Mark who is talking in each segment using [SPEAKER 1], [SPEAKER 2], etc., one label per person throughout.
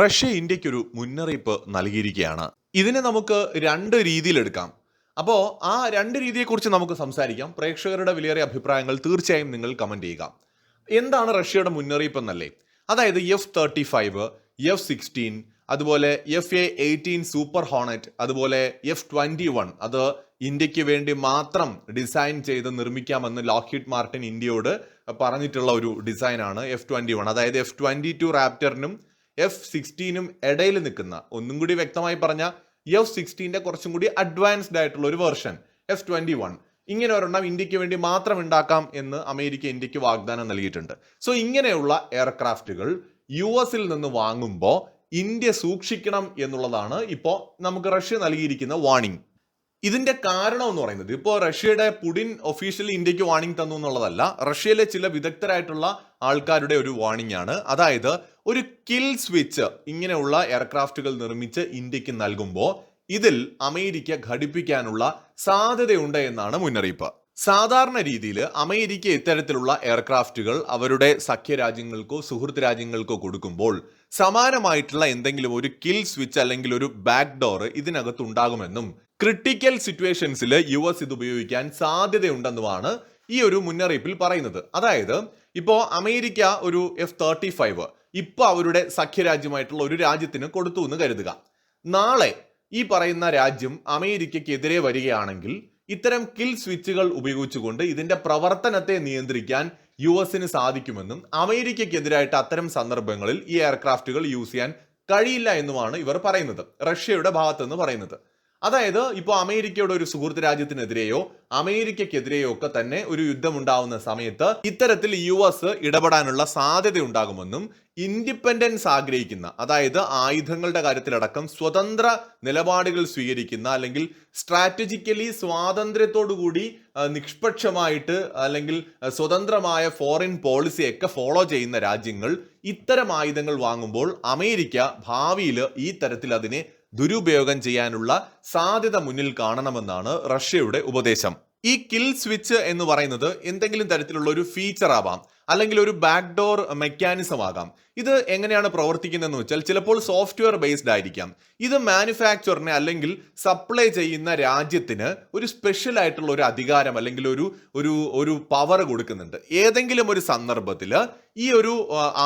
[SPEAKER 1] Russia ഇന്ത്യക്കൊരു മുന്നറിയിപ്പ് നൽകിയിരിക്കുകയാണ്. ഇതിനെ നമുക്ക് രണ്ട് രീതിയിലെടുക്കാം. അപ്പോൾ ആ രണ്ട് രീതിയെക്കുറിച്ച് നമുക്ക് സംസാരിക്കാം. പ്രേക്ഷകരുടെ വിലയേറിയ അഭിപ്രായങ്ങൾ തീർച്ചയായും നിങ്ങൾ കമന്റ് ചെയ്യുക. എന്താണ് റഷ്യയുടെ മുന്നറിയിപ്പ് എന്നല്ലേ അതായത് F thirty five F sixteen അതുപോലെ F A eighteen super hornet അതുപോലെ എഫ് ട്വന്റി വൺ അത് ഇന്ത്യയ്ക്ക് വേണ്ടി മാത്രം ഡിസൈൻ ചെയ്ത് നിർമ്മിക്കാമെന്ന് ലോക്കിഡ് മാർട്ടിൻ ഇന്ത്യയോട് പറഞ്ഞിട്ടുള്ള ഒരു ഡിസൈനാണ് എഫ് ട്വന്റി വൺ അതായത് എഫ് ട്വന്റി ടു റാപ്റ്ററിനും എഫ് സിക്സ്റ്റീനും ഇടയിൽ നിൽക്കുന്ന ഒന്നും കൂടി വ്യക്തമായി പറഞ്ഞ എഫ് സിക്സ്റ്റീന്റെ കുറച്ചും കൂടി അഡ്വാൻസ്ഡ് ആയിട്ടുള്ള ഒരു വെർഷൻ എഫ് ട്വന്റി വൺ. ഇങ്ങനെ ഒരെണ്ണം ഇന്ത്യയ്ക്ക് വേണ്ടി മാത്രം ഉണ്ടാക്കാം എന്ന് അമേരിക്ക ഇന്ത്യയ്ക്ക് വാഗ്ദാനം നൽകിയിട്ടുണ്ട്. സോ ഇങ്ങനെയുള്ള എയർക്രാഫ്റ്റുകൾ യു എസിൽ നിന്ന് വാങ്ങുമ്പോൾ ഇന്ത്യ സൂക്ഷിക്കണം എന്നുള്ളതാണ് ഇപ്പോൾ നമുക്ക് റഷ്യ നൽകിയിരിക്കുന്ന വാണിംഗ് ഇതിന്റെ കാരണം എന്ന് പറയുന്നത് ഇപ്പോൾ റഷ്യയുടെ പുടിൻ ഒഫീഷ്യലി ഇന്ത്യയ്ക്ക് വാണിംഗ് തന്നു എന്നുള്ളതല്ല റഷ്യയിലെ ചില വിദഗ്ധരായിട്ടുള്ള ആൾക്കാരുടെ ഒരു വാണിംഗ് ആണ്. അതായത് ഒരു കിൽ സ്വിച്ച് ഇങ്ങനെയുള്ള എയർക്രാഫ്റ്റുകൾ നിർമ്മിച്ച് ഇന്ത്യയ്ക്ക് നൽകുമ്പോൾ ഇതിൽ അമേരിക്ക ഘടിപ്പിക്കാനുള്ള സാധ്യതയുണ്ട് എന്നാണ് മുന്നറിയിപ്പ്. സാധാരണ രീതിയിൽ അമേരിക്ക ഇത്തരത്തിലുള്ള എയർക്രാഫ്റ്റുകൾ അവരുടെ സഖ്യരാജ്യങ്ങൾക്കോ സുഹൃത്ത് രാജ്യങ്ങൾക്കോ കൊടുക്കുമ്പോൾ സമാനമായിട്ടുള്ള എന്തെങ്കിലും ഒരു കിൽ സ്വിച്ച് അല്ലെങ്കിൽ ഒരു ബാക്ക് ഡോർ ഇതിനകത്ത് ഉണ്ടാകുമെന്നും ക്രിട്ടിക്കൽ സിറ്റുവേഷൻസിൽ യു എസ് ഇത് ഉപയോഗിക്കാൻ സാധ്യതയുണ്ടെന്നുമാണ് ഈ ഒരു മുന്നറിയിപ്പിൽ പറയുന്നത്. അതായത് ഇപ്പോൾ അമേരിക്ക ഒരു എഫ് തേർട്ടി ഫൈവ് ഇപ്പോൾ അവരുടെ സഖ്യരാജ്യമായിട്ടുള്ള ഒരു രാജ്യത്തിന് കൊടുത്തു എന്ന് കരുതുക. നാളെ ഈ പറയുന്ന രാജ്യം അമേരിക്കയ്ക്കെതിരെ വരികയാണെങ്കിൽ ഇത്തരം കിൽ സ്വിച്ചുകൾ ഉപയോഗിച്ചുകൊണ്ട് ഇതിന്റെ പ്രവർത്തനത്തെ നിയന്ത്രിക്കാൻ യു എസിന് സാധിക്കുമെന്നും അമേരിക്കക്കെതിരായിട്ട് അത്തരം സന്ദർഭങ്ങളിൽ ഈ എയർക്രാഫ്റ്റുകൾ യൂസ് ചെയ്യാൻ കഴിയില്ല എന്നുമാണ് ഇവർ പറയുന്നത്. റഷ്യയുടെ ഭാഗത്തുനിന്ന് പറയുന്നത്. അതായത് ഇപ്പോൾ അമേരിക്കയുടെ ഒരു സുഹൃത്ത് രാജ്യത്തിനെതിരെയോ അമേരിക്കക്കെതിരെയോ ഒക്കെ തന്നെ ഒരു യുദ്ധം ഉണ്ടാവുന്ന സമയത്ത് ഇത്തരത്തിൽ യു എസ് ഇടപെടാനുള്ള സാധ്യത ഉണ്ടാകുമെന്നും ഇൻഡിപെൻഡൻസ് ആഗ്രഹിക്കുന്ന അതായത് ആയുധങ്ങളുടെ കാര്യത്തിലടക്കം സ്വതന്ത്ര നിലപാടുകൾ സ്വീകരിക്കുന്ന അല്ലെങ്കിൽ സ്ട്രാറ്റജിക്കലി സ്വാതന്ത്ര്യത്തോടുകൂടി നിഷ്പക്ഷമായിട്ട് അല്ലെങ്കിൽ സ്വതന്ത്രമായ ഫോറിൻ പോളിസിയൊക്കെ ഫോളോ ചെയ്യുന്ന രാജ്യങ്ങൾ ഇത്തരം ആയുധങ്ങൾ വാങ്ങുമ്പോൾ അമേരിക്ക ഭാവിയിൽ ഈ തരത്തിൽ അതിനെ ദുരുപയോഗം ചെയ്യാനുള്ള സാധ്യത മുന്നിൽ കാണണമെന്നാണ് റഷ്യയുടെ ഉപദേശം. ഈ കിൽ സ്വിച്ച് എന്ന് പറയുന്നത് എന്തെങ്കിലും തരത്തിലുള്ള ഒരു ഫീച്ചർ ആവാം. അല്ലെങ്കിൽ ഒരു ബാക്ക് ഡോർ മെക്കാനിസം ആകാം. ഇത് എങ്ങനെയാണ് പ്രവർത്തിക്കുന്നതെന്ന് വെച്ചാൽ ചിലപ്പോൾ സോഫ്റ്റ്വെയർ ബേസ്ഡ് ആയിരിക്കാം. ഇത് മാനുഫാക്ചറിനെ അല്ലെങ്കിൽ സപ്ലൈ ചെയ്യുന്ന രാജ്യത്തിന് ഒരു സ്പെഷ്യൽ ആയിട്ടുള്ള ഒരു അധികാരം അല്ലെങ്കിൽ ഒരു ഒരു ഒരു പവർ കൊടുക്കുന്നുണ്ട്. ഏതെങ്കിലും ഒരു സന്ദർഭത്തിൽ ഈ ഒരു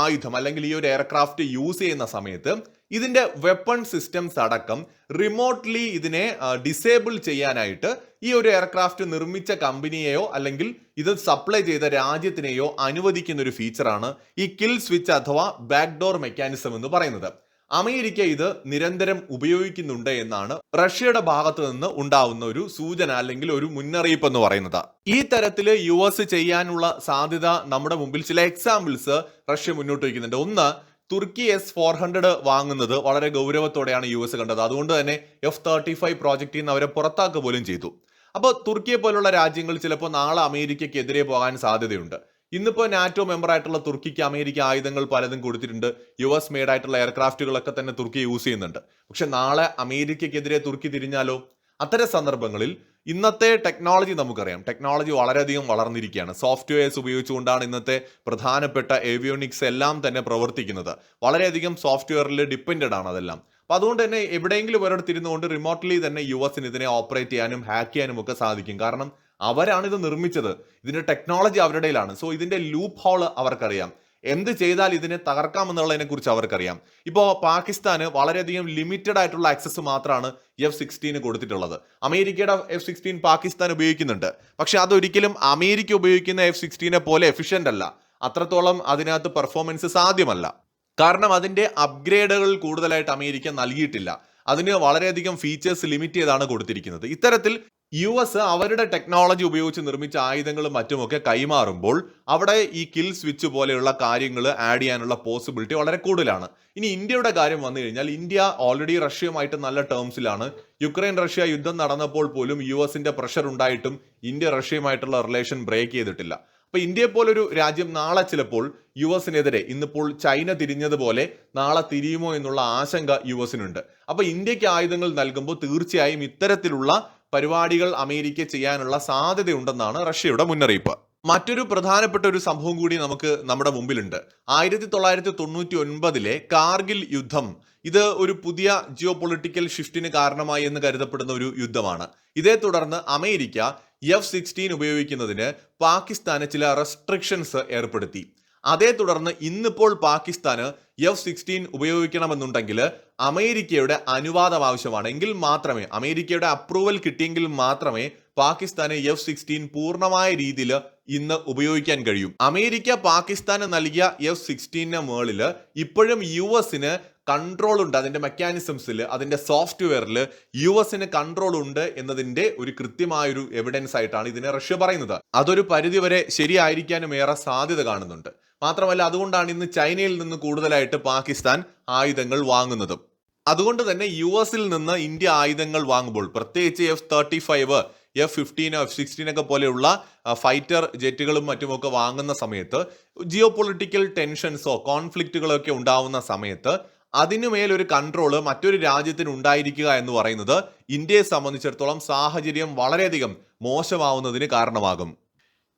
[SPEAKER 1] ആയുധം അല്ലെങ്കിൽ ഈ ഒരു എയർക്രാഫ്റ്റ് യൂസ് ചെയ്യുന്ന സമയത്ത് ഇതിന്റെ വെപ്പൺ സിസ്റ്റംസ് അടക്കം റിമോട്ട്ലി ഇതിനെ ഡിസേബിൾ ചെയ്യാനായിട്ട് ഈ ഒരു എയർക്രാഫ്റ്റ് നിർമ്മിച്ച കമ്പനിയെയോ അല്ലെങ്കിൽ ഇത് സപ്ലൈ ചെയ്ത രാജ്യത്തിനെയോ അനുവദിക്കുന്ന ഒരു ഫീച്ചറാണ് ഈ കിൽ സ്വിച്ച് അഥവാ ബാക്ക് ഡോർ മെക്കാനിസം എന്ന് പറയുന്നത്. അമേരിക്ക ഇത് നിരന്തരം ഉപയോഗിക്കുന്നുണ്ട് എന്നാണ് റഷ്യയുടെ ഭാഗത്തു നിന്ന് ഉണ്ടാവുന്ന ഒരു സൂചന അല്ലെങ്കിൽ ഒരു മുന്നറിയിപ്പ് എന്ന് പറയുന്നത്. ഈ തരത്തിൽ യു എസ് ചെയ്യാനുള്ള സാധ്യത നമ്മുടെ മുമ്പിൽ ചില എക്സാമ്പിൾസ് റഷ്യ മുന്നോട്ട് വയ്ക്കുന്നുണ്ട്. ഒന്ന് തുർക്കി എസ് ഫോർ ഹൺഡ്രഡ് വാങ്ങുന്നത് വളരെ ഗൗരവത്തോടെയാണ് യു എസ് കണ്ടത്. അതുകൊണ്ട് തന്നെ എഫ് തേർട്ടി ഫൈവ് പ്രോജക്റ്റിൽ നിന്ന് അവരെ പുറത്താക്കുക പോലും ചെയ്തു. അപ്പോൾ തുർക്കിയെ പോലുള്ള രാജ്യങ്ങൾ ചിലപ്പോൾ നാളെ അമേരിക്കയ്ക്കെതിരെ പോകാൻ സാധ്യതയുണ്ട്. ഇന്നിപ്പോൾ നാറ്റോ മെമ്പർ ആയിട്ടുള്ള തുർക്കിക്ക് അമേരിക്ക ആയുധങ്ങൾ പലതും കൊടുത്തിട്ടുണ്ട്. യു എസ് മെയ്ഡ് ആയിട്ടുള്ള എയർക്രാഫ്റ്റുകളൊക്കെ തന്നെ തുർക്കി യൂസ് ചെയ്യുന്നുണ്ട്. പക്ഷെ നാളെ അമേരിക്കയ്ക്കെതിരെ തുർക്കി തിരിഞ്ഞാലോ? അത്തരം സന്ദർഭങ്ങളിൽ ഇന്നത്തെ ടെക്നോളജി നമുക്കറിയാം. ടെക്നോളജി വളരെയധികം വളർന്നിരിക്കുകയാണ്. സോഫ്റ്റ്വെയർസ് ഉപയോഗിച്ചുകൊണ്ടാണ് ഇന്നത്തെ പ്രധാനപ്പെട്ട ഏവിയോണിക്സ് എല്ലാം തന്നെ പ്രവർത്തിക്കുന്നത്. വളരെയധികം സോഫ്റ്റ്വെയറിൽ ഡിപ്പെൻഡഡ് ആണ് അതെല്ലാം. അപ്പോൾ അതുകൊണ്ട് തന്നെ എവിടെയെങ്കിലും ഒരിടത്തിരുന്നുകൊണ്ട് റിമോട്ട്ലി തന്നെ യു എസിന് ഇതിനെ ഓപ്പറേറ്റ് ചെയ്യാനും ഹാക്ക് ചെയ്യാനും ഒക്കെ സാധിക്കും. കാരണം അവരാണ് ഇത് നിർമ്മിച്ചത്. ഇതിന്റെ ടെക്നോളജി അവരുടെയിലാണ് സോ ഇതിന്റെ ലൂപ്പ് ഹോൾ അവർക്കറിയാം. എന്ത് ചെയ്താൽ ഇതിനെ തകർക്കാമെന്നുള്ളതിനെ കുറിച്ച് അവർക്കറിയാം. ഇപ്പോൾ പാകിസ്ഥാന് വളരെയധികം ലിമിറ്റഡ് ആയിട്ടുള്ള ആക്സസ് മാത്രമാണ് എഫ് സിക്സ്റ്റീന് കൊടുത്തിട്ടുള്ളത്. അമേരിക്കയുടെ എഫ് സിക്സ്റ്റീൻ പാകിസ്ഥാൻ ഉപയോഗിക്കുന്നുണ്ട്. പക്ഷെ അതൊരിക്കലും അമേരിക്ക ഉപയോഗിക്കുന്ന എഫ് സിക്സ്റ്റീനെ പോലെ എഫിഷ്യന്റ് അല്ല. അത്രത്തോളം അതിനകത്ത് പെർഫോമൻസ് സാധ്യമല്ല. കാരണം അതിന്റെ അപ്ഗ്രേഡുകൾ കൂടുതലായിട്ട് അമേരിക്ക നൽകിയിട്ടില്ല. അതിന് വളരെയധികം ഫീച്ചേഴ്സ് ലിമിറ്റ് ചെയ്താണ് കൊടുത്തിരിക്കുന്നത്. ഇത്തരത്തിൽ യു എസ് അവരുടെ ടെക്നോളജി ഉപയോഗിച്ച് നിർമ്മിച്ച ആയുധങ്ങളും മറ്റുമൊക്കെ കൈമാറുമ്പോൾ അവിടെ ഈ കിൽ സ്വിച്ച് പോലെയുള്ള കാര്യങ്ങൾ ആഡ് ചെയ്യാനുള്ള പോസിബിലിറ്റി വളരെ കൂടുതലാണ്. ഇനി ഇന്ത്യയുടെ കാര്യം വന്നു കഴിഞ്ഞാൽ ഇന്ത്യ ഓൾറെഡി റഷ്യയുമായിട്ട് നല്ല ടേംസിലാണ് യുക്രൈൻ റഷ്യ യുദ്ധം നടന്നപ്പോൾ പോലും യു എസിന്റെ പ്രഷർ ഉണ്ടായിട്ടും ഇന്ത്യ റഷ്യയുമായിട്ടുള്ള റിലേഷൻ ബ്രേക്ക് ചെയ്തിട്ടില്ല. അപ്പൊ ഇന്ത്യയെ പോലൊരു രാജ്യം നാളെ ചിലപ്പോൾ യു എസിനെതിരെ ഇന്നിപ്പോൾ ചൈന തിരിഞ്ഞതുപോലെ നാളെ തിരിയുമോ എന്നുള്ള ആശങ്ക യു എസിനുണ്ട്. അപ്പൊ ഇന്ത്യയ്ക്ക് ആയുധങ്ങൾ നൽകുമ്പോൾ തീർച്ചയായും ഇത്തരത്തിലുള്ള പരിപാടികൾ അമേരിക്ക ചെയ്യാനുള്ള സാധ്യതയുണ്ടെന്നാണ് റഷ്യയുടെ മുന്നറിയിപ്പ്. മറ്റൊരു പ്രധാനപ്പെട്ട ഒരു സംഭവം കൂടി നമുക്ക് നമ്മുടെ മുമ്പിലുണ്ട്. ആയിരത്തി തൊള്ളായിരത്തി തൊണ്ണൂറ്റി ഒൻപതിലെ കാർഗിൽ യുദ്ധം ഇത് ഒരു പുതിയ ജിയോ പൊളിറ്റിക്കൽ ഷിഫ്റ്റിന് കാരണമായി എന്ന് കരുതപ്പെടുന്ന ഒരു യുദ്ധമാണ്. ഇതേ തുടർന്ന് അമേരിക്ക എഫ് സിക്സ്റ്റീൻ ഉപയോഗിക്കുന്നതിന് പാകിസ്ഥാന് ചില റെസ്ട്രിക്ഷൻസ് ഏർപ്പെടുത്തി. അതേ തുടർന്ന് ഇന്നിപ്പോൾ പാകിസ്ഥാന് എഫ് സിക്സ്റ്റീൻ ഉപയോഗിക്കണമെന്നുണ്ടെങ്കിൽ അമേരിക്കയുടെ അനുവാദം ആവശ്യമാണ്. എങ്കിൽ മാത്രമേ അമേരിക്കയുടെ അപ്രൂവൽ കിട്ടിയെങ്കിൽ മാത്രമേ പാകിസ്ഥാന് എഫ് സിക്സ്റ്റീൻ പൂർണമായ രീതിയിൽ ഇന്ന് ഉപയോഗിക്കാൻ കഴിയും. അമേരിക്ക പാകിസ്ഥാന് നൽകിയ എഫ് സിക്സ്റ്റീന് മുകളിൽ ഇപ്പോഴും യു എസിന് കൺട്രോൾ ഉണ്ട്. അതിന്റെ മെക്കാനിസംസിൽ അതിന്റെ സോഫ്റ്റ്വെയറിൽ യു എസിന് കൺട്രോൾ ഉണ്ട് എന്നതിന്റെ ഒരു കൃത്യമായൊരു എവിഡൻസ് ആയിട്ടാണ് ഇതിനെ റഷ്യ പറയുന്നത്. അതൊരു പരിധിവരെ ശരിയായിരിക്കാനും ഏറെ സാധ്യത കാണുന്നുണ്ട്. മാത്രമല്ല അതുകൊണ്ടാണ് ഇന്ന് ചൈനയിൽ നിന്ന് കൂടുതലായിട്ട് പാകിസ്ഥാൻ ആയുധങ്ങൾ വാങ്ങുന്നതും. അതുകൊണ്ട് തന്നെ യു എസിൽ നിന്ന് ഇന്ത്യ ആയുധങ്ങൾ വാങ്ങുമ്പോൾ പ്രത്യേകിച്ച് എഫ് തേർട്ടി ഫൈവ് എഫ് ഫിഫ്റ്റീനോ എഫ് സിക്സ്റ്റീൻ ഒക്കെ പോലെയുള്ള ഫൈറ്റർ ജെറ്റുകളും മറ്റുമൊക്കെ വാങ്ങുന്ന സമയത്ത് ജിയോ പൊളിറ്റിക്കൽ ടെൻഷൻസോ കോൺഫ്ലിക്റ്റുകളോ ഒക്കെ ഉണ്ടാവുന്ന സമയത്ത് അതിനുമേൽ ഒരു കൺട്രോൾ മറ്റൊരു രാജ്യത്തിന് ഉണ്ടായിരിക്കുക എന്ന് പറയുന്നത് ഇന്ത്യയെ സംബന്ധിച്ചിടത്തോളം സാഹചര്യം വളരെയധികം മോശമാവുന്നതിന് കാരണമാകും.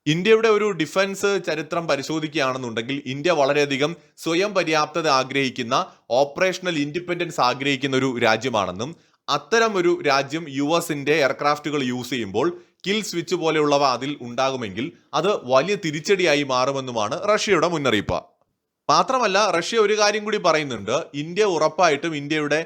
[SPEAKER 1] ഇന്ത്യയുടെ ഒരു ഡിഫൻസ് ചരിത്രം പരിശോധിക്കുകയാണെന്നുണ്ടെങ്കിൽ ഇന്ത്യ വളരെയധികം സ്വയം പര്യാപ്തത ആഗ്രഹിക്കുന്ന ഓപ്പറേഷണൽ ഇൻഡിപെൻഡൻസ് ആഗ്രഹിക്കുന്ന ഒരു രാജ്യമാണെന്നും അത്തരം ഒരു രാജ്യം യു എസിന്റെ എയർക്രാഫ്റ്റുകൾ യൂസ് ചെയ്യുമ്പോൾ കിൽ സ്വിച്ച് പോലെയുള്ളവ അതിൽ ഉണ്ടാകുമെങ്കിൽ അത് വലിയ തിരിച്ചടിയായി മാറുമെന്നുമാണ് റഷ്യയുടെ മുന്നറിയിപ്പ്. മാത്രമല്ല റഷ്യ ഒരു കാര്യം കൂടി പറയുന്നുണ്ട്. ഇന്ത്യ ഉറപ്പായിട്ടും ഇന്ത്യയുടെ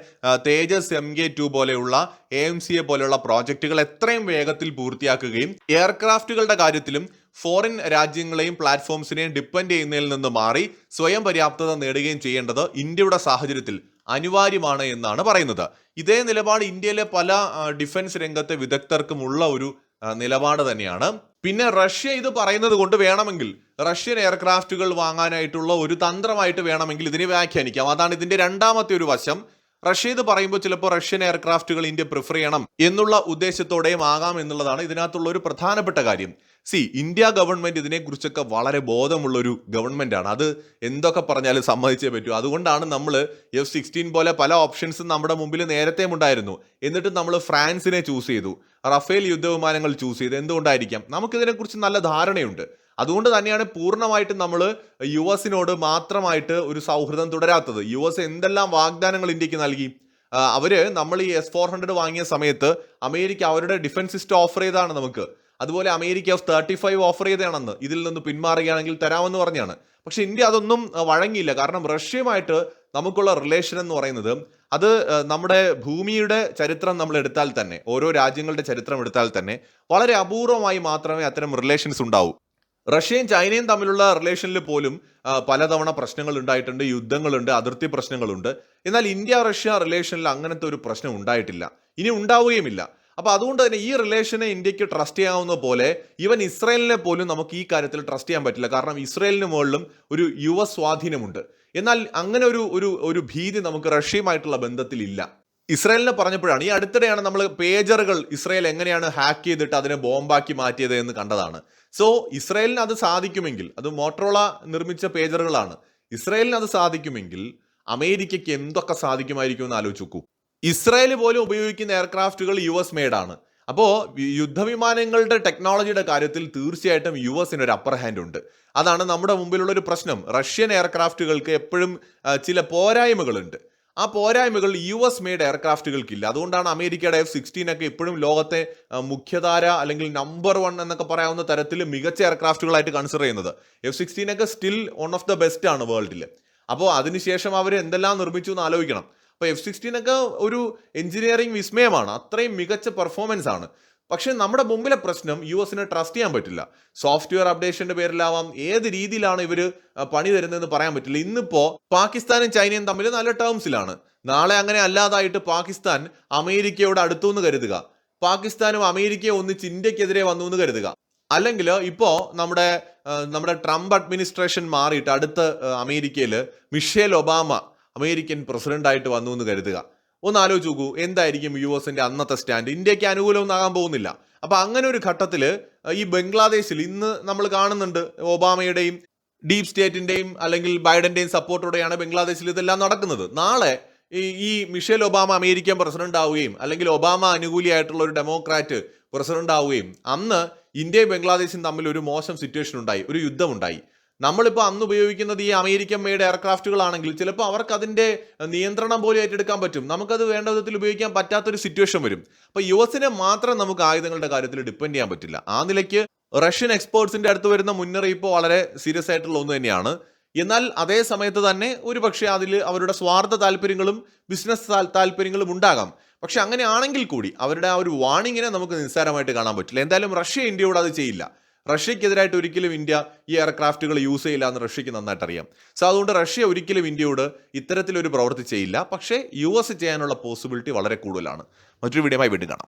[SPEAKER 1] തേജസ് എം കെ ടു പോലെയുള്ള എ എം സി എ പോലെയുള്ള പ്രോജക്റ്റുകൾ എത്രയും വേഗത്തിൽ പൂർത്തിയാക്കുകയും എയർക്രാഫ്റ്റുകളുടെ കാര്യത്തിലും ഫോറിൻ രാജ്യങ്ങളെയും പ്ലാറ്റ്ഫോംസിനെയും ഡിപ്പെൻഡ് ചെയ്യുന്നതിൽ നിന്ന് മാറി സ്വയം പര്യാപ്തത നേടുകയും ചെയ്യേണ്ടത് ഇന്ത്യയുടെ സാഹചര്യത്തിൽ അനിവാര്യമാണ് എന്നാണ് പറയുന്നത്. ഇതേ നിലപാട് ഇന്ത്യയിലെ പല ഡിഫൻസ് രംഗത്തെ വിദഗ്ധർക്കുമുള്ള ഒരു നിലപാട് തന്നെയാണ്. പിന്നെ റഷ്യ ഇത് പറയുന്നത് കൊണ്ട് വേണമെങ്കിൽ റഷ്യൻ എയർക്രാഫ്റ്റുകൾ വാങ്ങാനായിട്ടുള്ള ഒരു തന്ത്രമായിട്ട് വേണമെങ്കിൽ ഇതിനെ വ്യാഖ്യാനിക്കാം. അതാണ് ഇതിന്റെ രണ്ടാമത്തെ ഒരു വശം. റഷ്യ ഇത് പറയുമ്പോൾ ചിലപ്പോൾ റഷ്യൻ എയർക്രാഫ്റ്റുകൾ ഇന്ത്യ പ്രിഫർ ചെയ്യണം എന്നുള്ള ഉദ്ദേശത്തോടെയും ആകാം എന്നുള്ളതാണ് ഇതിനകത്തുള്ള ഒരു പ്രധാനപ്പെട്ട കാര്യം. സി ഇന്ത്യ ഗവൺമെന്റ് ഇതിനെക്കുറിച്ചൊക്കെ വളരെ ബോധമുള്ള ഒരു ഗവൺമെന്റ് ആണ്. അത് എന്തൊക്കെ പറഞ്ഞാലും സമ്മതിച്ചേ പറ്റൂ. അതുകൊണ്ടാണ് നമ്മൾ എഫ് സിക്സ്റ്റീൻ പോലെ പല ഓപ്ഷൻസും നമ്മുടെ മുമ്പിൽ നേരത്തെ ഉണ്ടായിരുന്നു. എന്നിട്ട് നമ്മൾ ഫ്രാൻസിനെ ചൂസ് ചെയ്തു. റഫേൽ യുദ്ധവിമാനങ്ങൾ ചൂസ് ചെയ്തു. എന്തുകൊണ്ടായിരിക്കാം? നമുക്കിതിനെക്കുറിച്ച് നല്ല ധാരണയുണ്ട്. അതുകൊണ്ട് തന്നെയാണ് പൂർണമായിട്ടും നമ്മൾ യു എസിനോട് മാത്രമായിട്ട് ഒരു സൗഹൃദം തുടരാത്തത്. യു എസ് എന്തെല്ലാം വാഗ്ദാനങ്ങൾ ഇന്ത്യയ്ക്ക് നൽകി? അവർ നമ്മൾ ഈ എസ് ഫോർ ഹൺഡ്രഡ് വാങ്ങിയ സമയത്ത് അമേരിക്ക അവരുടെ ഡിഫൻസ് സിസ്റ്റം ഓഫർ ചെയ്താണ് നമുക്ക്. അതുപോലെ America F thirty five offer ചെയ്തതാണെന്ന് ഇതിൽ നിന്ന് പിന്മാറുകയാണെങ്കിൽ തരാമെന്ന് പറഞ്ഞാണ്. പക്ഷെ ഇന്ത്യ അതൊന്നും വഴങ്ങിയില്ല. കാരണം റഷ്യയുമായിട്ട് നമുക്കുള്ള റിലേഷൻ എന്ന് പറയുന്നത് അത് നമ്മുടെ ഭൂമിയുടെ ചരിത്രം നമ്മൾ എടുത്താൽ തന്നെ ഓരോ രാജ്യങ്ങളുടെ ചരിത്രം എടുത്താൽ തന്നെ വളരെ അപൂർവമായി മാത്രമേ അത്തരം റിലേഷൻസ് ഉണ്ടാവൂ. റഷ്യയും ചൈനയും തമ്മിലുള്ള റിലേഷനിൽ പോലും പലതവണ പ്രശ്നങ്ങൾ ഉണ്ടായിട്ടുണ്ട് യുദ്ധങ്ങളുണ്ട് അതിർത്തി പ്രശ്നങ്ങളുണ്ട്. എന്നാൽ ഇന്ത്യ റഷ്യ റിലേഷനിൽ അങ്ങനത്തെ ഒരു പ്രശ്നം ഉണ്ടായിട്ടില്ല. ഇനി ഉണ്ടാവുകയുമില്ല. അപ്പോൾ അതുകൊണ്ട് തന്നെ ഈ റിലേഷനെ ഇന്ത്യയ്ക്ക് ട്രസ്റ്റ് ചെയ്യാവുന്ന പോലെ ഇവൻ ഇസ്രയേലിനെ പോലും നമുക്ക് ഈ കാര്യത്തിൽ ട്രസ്റ്റ് ചെയ്യാൻ പറ്റില്ല. കാരണം ഇസ്രയേലിന് മുകളിലും ഒരു യുവ സ്വാധീനമുണ്ട്. എന്നാൽ അങ്ങനെ ഒരു ഒരു ഒരു ഭീതി നമുക്ക് റഷ്യയുമായിട്ടുള്ള ബന്ധത്തിലില്ല. ഇസ്രായേലിനെ പറഞ്ഞപ്പോഴാണ് ഈ അടുത്തിടെയാണ് നമ്മൾ പേജറുകൾ ഇസ്രായേൽ എങ്ങനെയാണ് ഹാക്ക് ചെയ്തിട്ട് അതിനെ ബോംബാക്കി മാറ്റിയത് എന്ന് കണ്ടതാണ്. സോ ഇസ്രായേലിന് അത് സാധിക്കുമെങ്കിൽ അത് മോട്ടറോള നിർമ്മിച്ച പേജറുകളാണ്. ഇസ്രായേലിന് അത് സാധിക്കുമെങ്കിൽ അമേരിക്കയ്ക്ക് എന്തൊക്കെ സാധിക്കുമായിരിക്കും എന്ന് ആലോചിച്ചു നോക്കൂ. ഇസ്രായേൽ പോലും ഉപയോഗിക്കുന്ന എയർക്രാഫ്റ്റുകൾ യു എസ് മെയ്ഡാണ് അപ്പോൾ യുദ്ധവിമാനങ്ങളുടെ ടെക്നോളജിയുടെ കാര്യത്തിൽ തീർച്ചയായിട്ടും യു എസിന് ഒരു അപ്പർ ഹാൻഡ് ഉണ്ട്. അതാണ് നമ്മുടെ മുമ്പിലുള്ള ഒരു പ്രശ്നം. റഷ്യൻ എയർക്രാഫ്റ്റുകൾക്ക് എപ്പോഴും ചില പോരായ്മകളുണ്ട്. ആ പോരായ്മകൾ യു എസ് മെയ്ഡ് എയർക്രാഫ്റ്റുകൾക്കില്ല. അതുകൊണ്ടാണ് അമേരിക്കയുടെ എഫ് സിക്സ്റ്റീൻ ഒക്കെ ഇപ്പോഴും ലോകത്തെ മുഖ്യധാര അല്ലെങ്കിൽ നമ്പർ വൺ എന്നൊക്കെ പറയാവുന്ന തരത്തിൽ മികച്ച എയർക്രാഫ്റ്റുകളായിട്ട് കൺസിഡർ ചെയ്യുന്നത്. എഫ് സിക്സ്റ്റീൻ ഒക്കെ still one of the best ആണ് വേൾഡിൽ അപ്പോൾ അതിനുശേഷം അവർ എന്തെല്ലാം നിർമ്മിച്ചു എന്ന് ആലോചിക്കണം. അപ്പോൾ എഫ് സിക്സ്റ്റീൻ ഒക്കെ ഒരു എഞ്ചിനീയറിംഗ് വിസ്മയമാണ്. അത്രയും മികച്ച പെർഫോമൻസ് ആണ്. പക്ഷേ നമ്മുടെ മുമ്പിലെ പ്രശ്നം യു എസിനെ ട്രസ്റ്റ് ചെയ്യാൻ പറ്റില്ല. സോഫ്റ്റ്വെയർ അപ്ഡേഷന്റെ പേരിലാവാം. ഏത് രീതിയിലാണ് ഇവർ പണി തരുന്നതെന്ന് പറയാൻ പറ്റില്ല. ഇന്നിപ്പോ പാകിസ്ഥാനും ചൈനയും തമ്മിൽ നല്ല ടേംസിലാണ് നാളെ അങ്ങനെ അല്ലാതായിട്ട് പാകിസ്ഥാൻ അമേരിക്കയോട് അടുത്തു എന്ന് കരുതുക. പാകിസ്ഥാനും അമേരിക്കയും ഒന്നിച്ച് ഇന്ത്യക്കെതിരെ വന്നു എന്ന് കരുതുക. അല്ലെങ്കിൽ ഇപ്പോൾ നമ്മുടെ നമ്മുടെ ട്രംപ് അഡ്മിനിസ്ട്രേഷൻ മാറിയിട്ട് അടുത്ത അമേരിക്കയിൽ മിഷേൽ ഒബാമ അമേരിക്കൻ പ്രസിഡന്റ് ആയിട്ട് വന്നു എന്ന് കരുതുക. ഒന്ന് ആലോചിച്ച് നോക്കൂ എന്തായിരിക്കും യു എസിന്റെ അന്നത്തെ സ്റ്റാൻഡ്? ഇന്ത്യയ്ക്ക് അനുകൂലമൊന്നും ആകാൻ പോകുന്നില്ല. അപ്പൊ അങ്ങനെ ഒരു ഘട്ടത്തിൽ ഈ ബംഗ്ലാദേശിൽ ഇന്ന് നമ്മൾ കാണുന്നുണ്ട് ഒബാമയുടെയും ഡീപ് സ്റ്റേറ്റിന്റെയും അല്ലെങ്കിൽ ബൈഡന്റെയും സപ്പോർട്ടോടെയാണ് ബംഗ്ലാദേശിൽ ഇതെല്ലാം നടക്കുന്നത്. നാളെ ഈ മിഷേൽ ഒബാമ അമേരിക്കൻ പ്രസിഡന്റ് ആവുകയും അല്ലെങ്കിൽ ഒബാമ അനുകൂലിയായിട്ടുള്ള ഒരു ഡെമോക്രാറ്റ് പ്രസിഡന്റ് ആവുകയും അന്ന് ഇന്ത്യയും ബംഗ്ലാദേശും തമ്മിൽ ഒരു മോശം സിറ്റുവേഷൻ ഉണ്ടായി ഒരു യുദ്ധമുണ്ടായി. നമ്മളിപ്പോൾ അന്ന് ഉപയോഗിക്കുന്നത് ഈ അമേരിക്കൻ മെയ്ഡ് എയർക്രാഫ്റ്റുകളാണെങ്കിൽ ചിലപ്പോൾ അവർക്ക് അതിന്റെ നിയന്ത്രണം പോലും ഏറ്റെടുക്കാൻ പറ്റും. നമുക്കത് വേണ്ട വിധത്തിൽ ഉപയോഗിക്കാൻ പറ്റാത്തൊരു സിറ്റുവേഷൻ വരും. അപ്പോൾ യു എസിനെ മാത്രം നമുക്ക് ആയുധങ്ങളുടെ കാര്യത്തിൽ ഡിപ്പെൻഡ് ചെയ്യാൻ പറ്റില്ല. ആ നിലയ്ക്ക് റഷ്യൻ എക്സ്പേർട്സിന്റെ അടുത്ത് വരുന്ന മുന്നറിയിപ്പ് വളരെ സീരിയസ് ആയിട്ടുള്ള ഒന്ന് തന്നെയാണ്. എന്നാൽ അതേ സമയത്ത് തന്നെ ഒരു പക്ഷേ അതിൽ അവരുടെ സ്വാർത്ഥ താല്പര്യങ്ങളും ബിസിനസ് താല്പര്യങ്ങളും ഉണ്ടാകാം. പക്ഷെ അങ്ങനെയാണെങ്കിൽ കൂടി അവരുടെ ആ ഒരു വാണിങ്ങിനെ നമുക്ക് നിസ്സാരമായിട്ട് കാണാൻ പറ്റില്ല. എന്തായാലും റഷ്യ ഇന്ത്യയോട് അത് ചെയ്യില്ല. റഷ്യക്കെതിരായിട്ട് ഒരിക്കലും ഇന്ത്യ ഈ എയർക്രാഫ്റ്റുകൾ യൂസ് ചെയ്യില്ല എന്ന് റഷ്യക്ക് നന്നായിട്ട് അറിയാം സോ അതുകൊണ്ട് റഷ്യ ഒരിക്കലും ഇന്ത്യയോട് ഇത്തരത്തിലൊരു പ്രവൃത്തി ചെയ്യില്ല. പക്ഷേ യു എസ് ചെയ്യാനുള്ള പോസിബിലിറ്റി വളരെ കൂടുതലാണ്. മറ്റൊരു വീഡിയോമായി വീണ്ടും കാണാം.